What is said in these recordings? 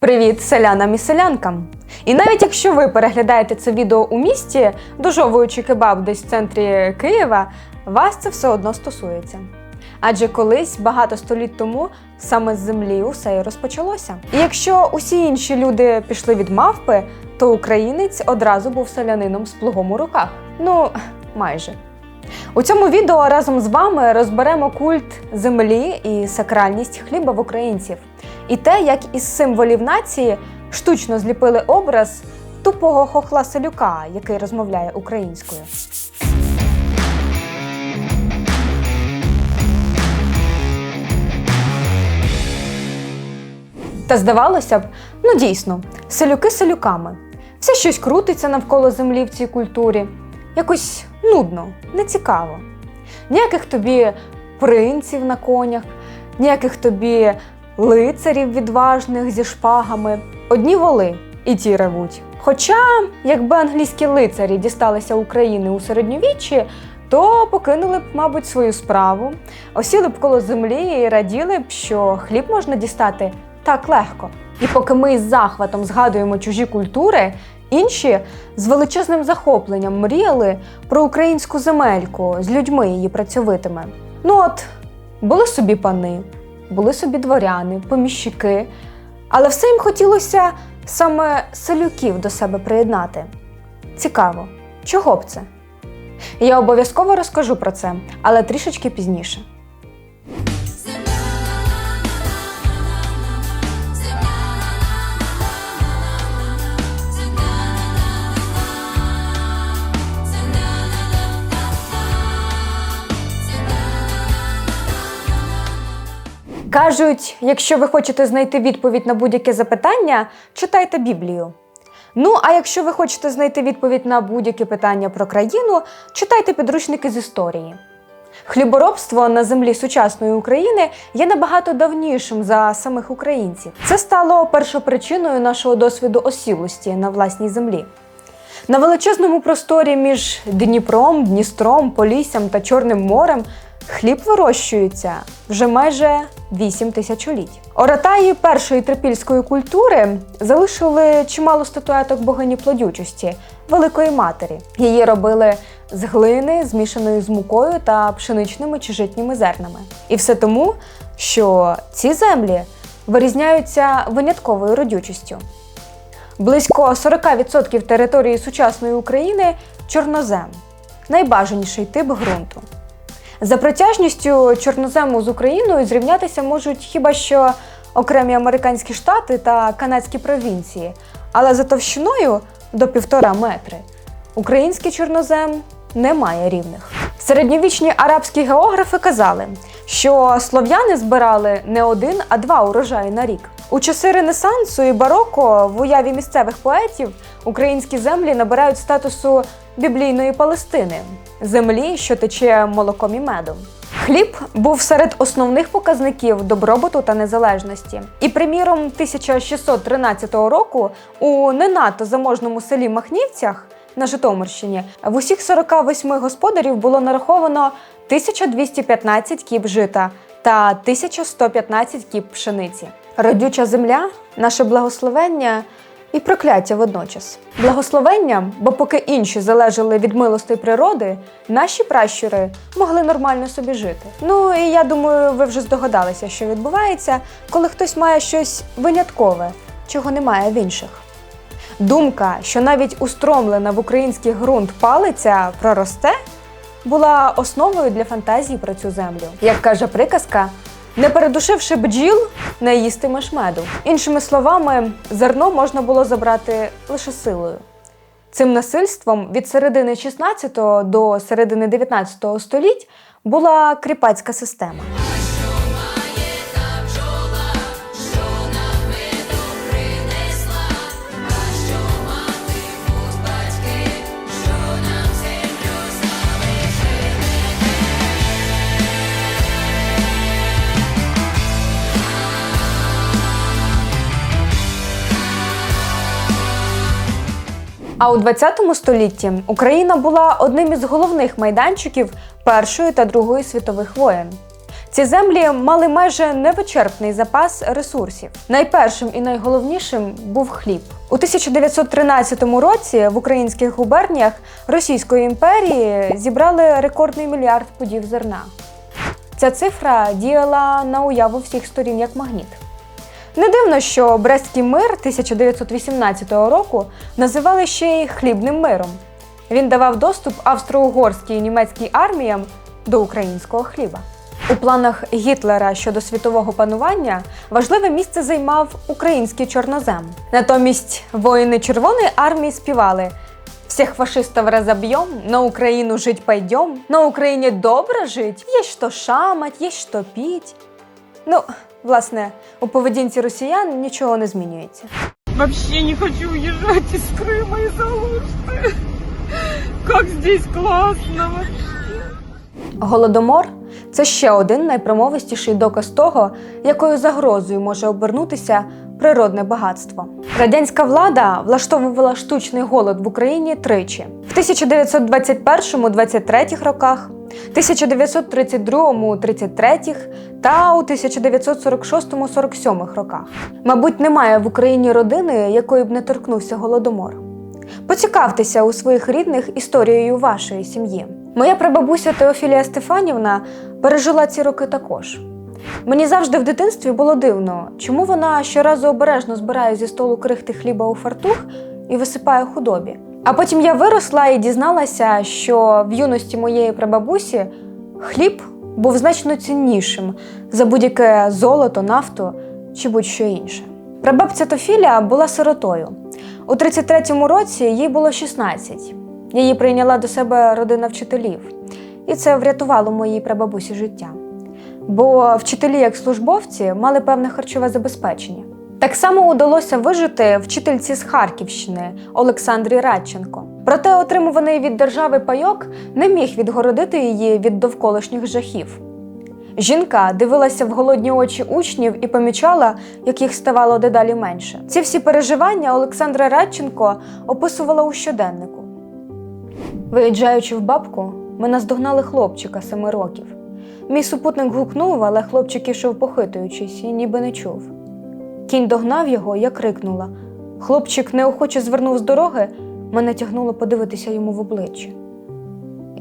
Привіт селянам і селянкам! І навіть якщо ви переглядаєте це відео у місті, дожовуючи кебаб десь в центрі Києва, вас це все одно стосується. Адже колись, багато століть тому, саме з землі усе і розпочалося. І якщо усі інші люди пішли від мавпи, то українець одразу був селянином з плугом у руках. Ну, майже. У цьому відео разом з вами розберемо культ землі і сакральність хліба в українців, і те, як із символів нації штучно зліпили образ тупого хохла селюка, який розмовляє українською. Та здавалося б, ну дійсно, селюки селюками. Все щось крутиться навколо землі в цій культурі. Якось нудно, нецікаво. Ніяких тобі принців на конях, ніяких тобі лицарів відважних зі шпагами. Одні воли і ті ревуть. Хоча, якби англійські лицарі дісталися України у середньовіччі, то покинули б, мабуть, свою справу, осіли б коло землі і раділи б, що хліб можна дістати так легко. І поки ми із захватом згадуємо чужі культури, інші з величезним захопленням мріяли про українську земельку з людьми її працьовитими. Ну от, були собі пани, були собі дворяни, поміщики, але все їм хотілося саме селюків до себе приєднати. Цікаво, чого б це? Я обов'язково розкажу про це, але трішечки пізніше. Кажуть, якщо ви хочете знайти відповідь на будь-яке запитання, читайте Біблію. Ну, а якщо ви хочете знайти відповідь на будь-яке питання про країну, читайте підручники з історії. Хліборобство на землі сучасної України є набагато давнішим за самих українців. Це стало першопричиною нашого досвіду осілості на власній землі. На величезному просторі між Дніпром, Дністром, Поліссям та Чорним морем хліб вирощується вже майже 8 тисячоліть. Оратаї першої трипільської культури залишили чимало статуеток богині плодючості Великої Матері. Її робили з глини, змішаної з мукою та пшеничними чи житніми зернами. І все тому, що ці землі вирізняються винятковою родючістю. Близько 40% території сучасної України чорнозем найбажаніший тип ґрунту. За протяжністю чорнозему з Україною зрівнятися можуть хіба що окремі американські штати та канадські провінції, але за товщиною до півтора метри український чорнозем не має рівних. Середньовічні арабські географи казали, що слов'яни збирали не один, а два урожаї на рік. У часи Ренесансу і бароко в уяві місцевих поетів українські землі набирають статусу біблійної Палестини землі, що тече молоком і медом. Хліб був серед основних показників добробуту та незалежності. І, приміром, 1613 року у не надто заможному селі Махнівцях на Житомирщині в усіх 48 господарів було нараховано 1215 кіп жита та 1115 кіп пшениці. Родюча земля, наше благословення і прокляття водночас. Благословення, бо поки інші залежали від милостей природи, наші пращури могли нормально собі жити. Ну і я думаю, ви вже здогадалися, що відбувається, коли хтось має щось виняткове, чого немає в інших. Думка, що навіть устромлена в український ґрунт палиця проросте, була основою для фантазії про цю землю. Як каже приказка, не передушивши бджіл, не їстимеш меду. Іншими словами, зерно можна було забрати лише силою. Цим насильством від середини 16 до середини 19 століть була кріпацька система. А у 20 столітті Україна була одним із головних майданчиків Першої та Другої світових воєн. Ці землі мали майже невичерпний запас ресурсів. Найпершим і найголовнішим був хліб. У 1913 році в українських губерніях Російської імперії зібрали рекордний мільярд пудів зерна. Ця цифра діяла на уяву всіх сторін як магніт. Не дивно, що Брестський мир 1918 року називали ще й хлібним миром. Він давав доступ австро-угорській і німецькій арміям до українського хліба. У планах Гітлера щодо світового панування важливе місце займав український чорнозем. Натомість воїни Червоної армії співали «Всіх фашистів разоб'єм, на Україну жить пойдем, на Україні добре жить, є що шамать, є що піть. Ну, власне, у поведінці росіян нічого не змінюється. Вообще не хочу уезжать из Крыма из Алушты. Как здесь классно вообще. Голодомор це ще один найпромовистіший доказ того, якою загрозою може обернутися природне багатство. Радянська влада влаштовувала штучний голод в Україні тричі: в 1921-23 роках, 1932-33 та у 1946-47 роках. Мабуть, немає в Україні родини, якої б не торкнувся голодомор. Поцікавтеся у своїх рідних історією вашої сім'ї. Моя прабабуся Теофілія Стефанівна пережила ці роки також. Мені завжди в дитинстві було дивно, чому вона щоразу обережно збирає зі столу крихти хліба у фартух і висипає худобі. А потім я виросла і дізналася, що в юності моєї прабабусі хліб був значно ціннішим за будь-яке золото, нафту чи будь-що інше. Прабабця Тофіля була сиротою. У 33-му році їй було 16. Її прийняла до себе родина вчителів, і це врятувало моїй прабабусі життя. Бо вчителі, як службовці, мали певне харчове забезпечення. Так само удалося вижити вчительці з Харківщини Олександрі Радченко. Проте отримуваний від держави пайок не міг відгородити її від довколишніх жахів. Жінка дивилася в голодні очі учнів і помічала, як їх ставало дедалі менше. Ці всі переживання Олександра Радченко описувала у щоденнику. Виїжджаючи в бабку, ми наздогнали хлопчика семи років. Мій супутник гукнув, але хлопчик ішов похитуючись і ніби не чув. Кінь догнав його, я крикнула. Хлопчик неохоче звернув з дороги, мене тягнуло подивитися йому в обличчя.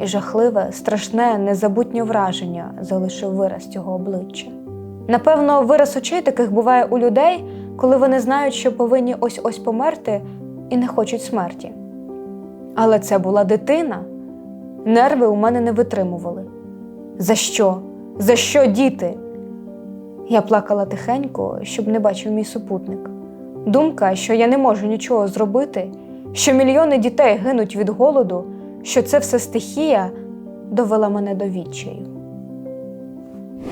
І жахливе, страшне, незабутнє враження залишив вираз цього обличчя. Напевно, вираз очей таких буває у людей, коли вони знають, що повинні ось ось померти і не хочуть смерті. Але це була дитина. Нерви у мене не витримували. За що? За що діти? Я плакала тихенько, щоб не бачив мій супутник. Думка, що я не можу нічого зробити, що мільйони дітей гинуть від голоду, що це все стихія, довела мене до відчаю.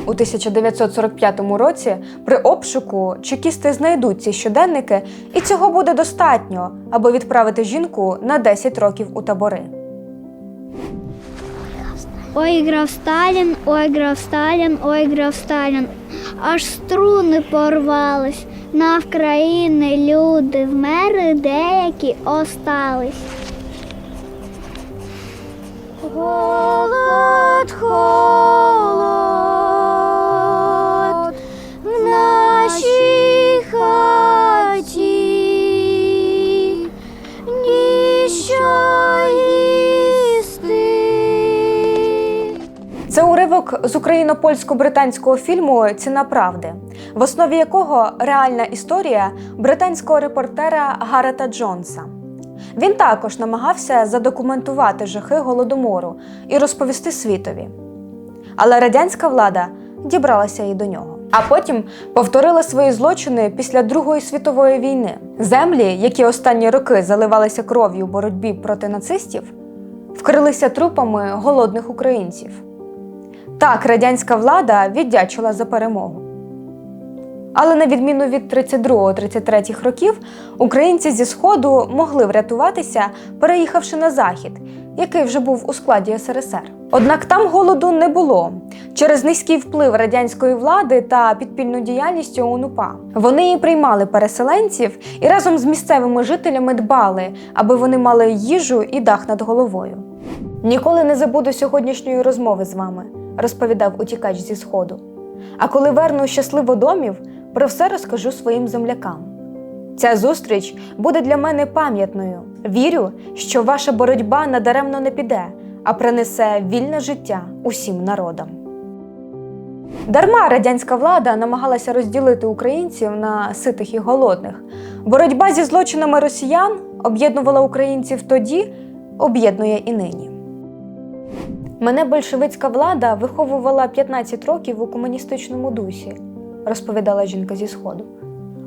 У 1945 році при обшуку чекісти знайдуть ці щоденники, і цього буде достатньо, аби відправити жінку на 10 років у табори. Ой, грав Сталін, ой, грав Сталін, ой, грав Сталін. Аж струни порвались. На Вкраїни люди вмери деякі остались. Голод, холод Уривок з україно-польсько-британського фільму Ціна правди, в основі якого реальна історія британського репортера Гарета Джонса. Він також намагався задокументувати жахи голодомору і розповісти світові. Але радянська влада дібралася і до нього. А потім повторила свої злочини після Другої світової війни. Землі, які останні роки заливалися кров'ю боротьбі проти нацистів, вкрилися трупами голодних українців. Так, радянська влада віддячила за перемогу. Але на відміну від 32-33 років, українці зі Сходу могли врятуватися, переїхавши на захід, який вже був у складі СРСР. Однак там голоду не було через низький вплив радянської влади та підпільну діяльність ОУН-УПА. Вони і приймали переселенців і разом з місцевими жителями дбали, аби вони мали їжу і дах над головою. Ніколи не забуду сьогоднішньої розмови з вами. Розповідав утікач зі сходу. А коли верну щасливо домів, про все розкажу своїм землякам. Ця зустріч буде для мене пам'ятною. Вірю, що ваша боротьба надаремно не піде, а принесе вільне життя усім народам. Дарма радянська влада намагалася розділити українців на ситих і голодних. Боротьба зі злочинами росіян об'єднувала українців тоді, об'єднує і нині. Мене большевицька влада виховувала 15 років у комуністичному дусі, розповідала жінка зі сходу.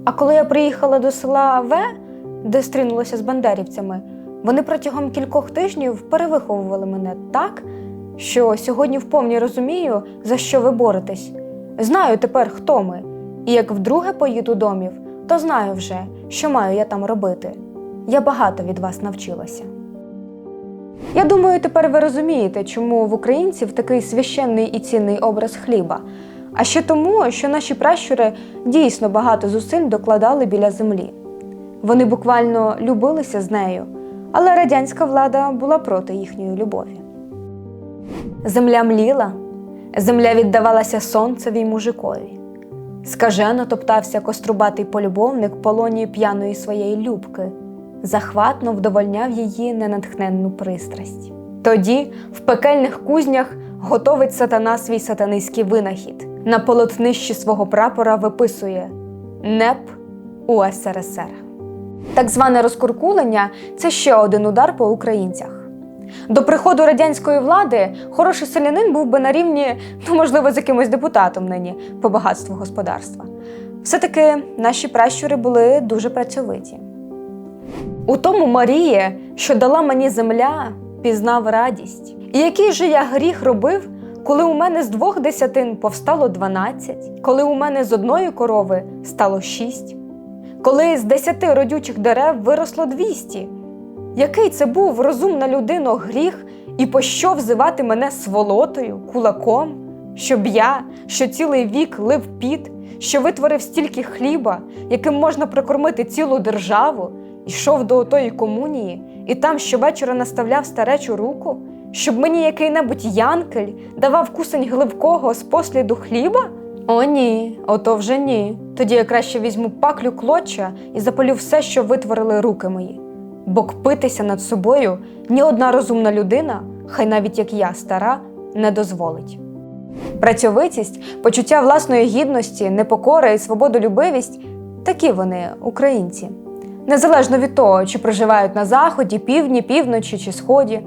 А коли я приїхала до села В, де стрінулася з бандерівцями, вони протягом кількох тижнів перевиховували мене так, що сьогодні вповні розумію, за що ви боретесь. Знаю тепер, хто ми, і як вдруге поїду домів, то знаю вже, що маю я там робити. Я багато від вас навчилася. Я думаю, тепер ви розумієте, чому в українців такий священний і цінний образ хліба. А ще тому, що наші пращури дійсно багато зусиль докладали біля землі. Вони буквально любилися з нею, але радянська влада була проти їхньої любові. Земля мліла, земля віддавалася сонцеві й мужикові. Скажено топтався кострубатий полюбовник полоні п'яної своєї любки, захватно вдовольняв її ненатхненну пристрасть. Тоді в пекельних кузнях готовить сатана свій сатанинський винахід. На полотнищі свого прапора виписує НЕП УСРСР. Так зване розкуркулення це ще один удар по українцях. До приходу радянської влади хороший селянин був би на рівні, ну, можливо, з якимось депутатом нині по багатству господарства. Все-таки наші пращури були дуже працьовиті. У тому Марії, що дала мені земля, пізнав радість. І який же я гріх робив, коли у мене з двох десятин повстало дванадцять, коли у мене з одної корови стало шість, коли з десяти родючих дерев виросло двісті. Який це був розумна людино гріх, і пощо взивати мене сволотою, кулаком, щоб я, що цілий вік лив піт, що витворив стільки хліба, яким можна прокормити цілу державу, йшов до отої комунії, і там щовечора наставляв старечу руку, щоб мені який-небудь янкель давав кусень гливкого з посліду хліба? О, ні, ото вже ні. Тоді я краще візьму паклю клоча і запалю все, що витворили руки мої. Бо кпитися над собою ні одна розумна людина, хай навіть як я стара, не дозволить. Працьовитість, почуття власної гідності, непокора і свободолюбивість такі вони, українці. Незалежно від того, чи проживають на заході, півдні, півночі чи сході,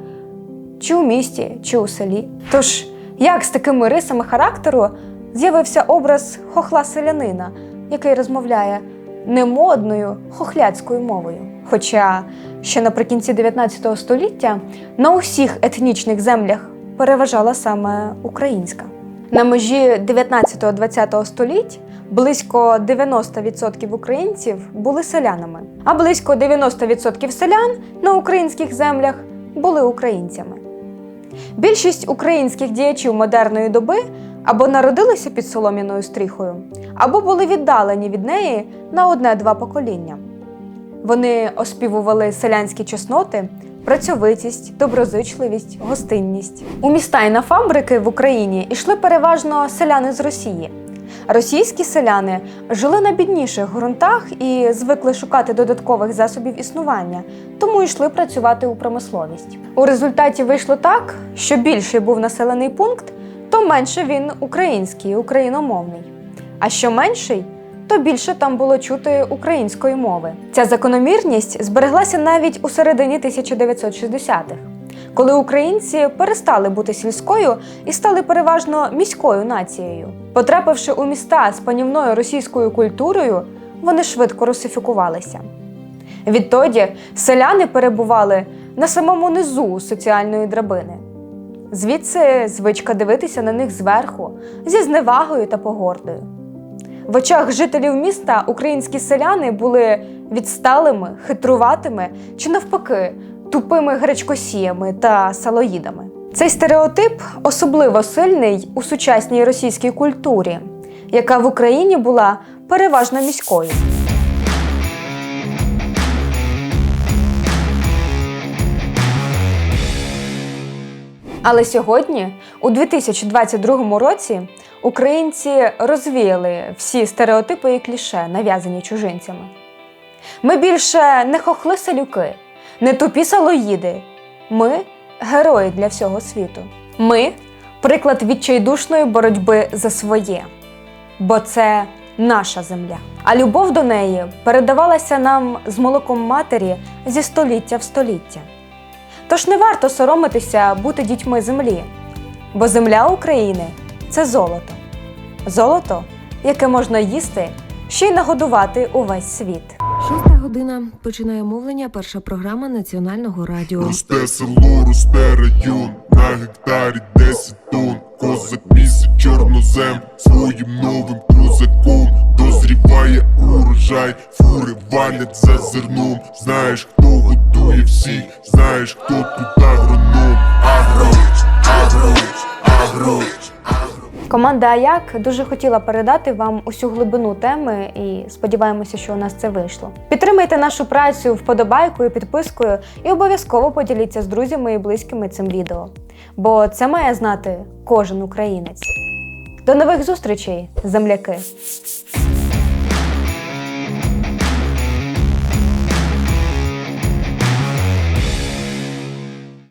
чи у місті, чи у селі. Тож, як з такими рисами характеру з'явився образ хохла селянина, який розмовляє немодною хохляцькою мовою. Хоча ще наприкінці 19 століття на усіх етнічних землях переважала саме українська. На межі 19-20 століть близько 90% українців були селянами, а близько 90% селян на українських землях були українцями. Більшість українських діячів модерної доби або народилися під солом'яною стріхою, або були віддалені від неї на одне-два покоління. Вони оспівували селянські чесноти, працьовитість, доброзичливість, гостинність. У міста і на фабрики в Україні йшли переважно селяни з Росії. Російські селяни жили на бідніших ґрунтах і звикли шукати додаткових засобів існування, тому йшли працювати у промисловість. У результаті вийшло так, що більший був населений пункт, то менше він український, україномовний. А що менший, то більше там було чути української мови. Ця закономірність збереглася навіть у середині 1960-х, коли українці перестали бути сільською і стали переважно міською нацією. Потрапивши у міста з панівною російською культурою, вони швидко русифікувалися. Відтоді селяни перебували на самому низу соціальної драбини. Звідси звичка дивитися на них зверху зі зневагою та погордою. В очах жителів міста українські селяни були відсталими, хитруватими чи навпаки тупими гречкосіями та салоїдами. Цей стереотип особливо сильний у сучасній російській культурі, яка в Україні була переважно міською. Але сьогодні, у 2022 році, українці розвіяли всі стереотипи і кліше, нав'язані чужинцями. Ми більше не хохли салюки, не тупі салоїди. Ми герої для всього світу. Ми приклад відчайдушної боротьби за своє, бо це наша земля. А любов до неї передавалася нам з молоком матері зі століття в століття. Тож не варто соромитися бути дітьми землі, бо земля України це золото. Золото, яке можна їсти, ще й нагодувати увесь світ. Година починає мовлення. Перша програма національного радіо. Росте село, росте район, на гектарі 10 тонн. Козак місяць чорнозем своїм новим крузаком дозріває урожай, фури валять за зерном. Знаєш, хто готує всіх, знаєш, хто тут. Агро, Команда Аяк дуже хотіла передати вам усю глибину теми і сподіваємося, що у нас це вийшло. Підтримайте нашу працю вподобайкою, підпискою і обов'язково поділіться з друзями і близькими цим відео, бо це має знати кожен українець. До нових зустрічей, земляки!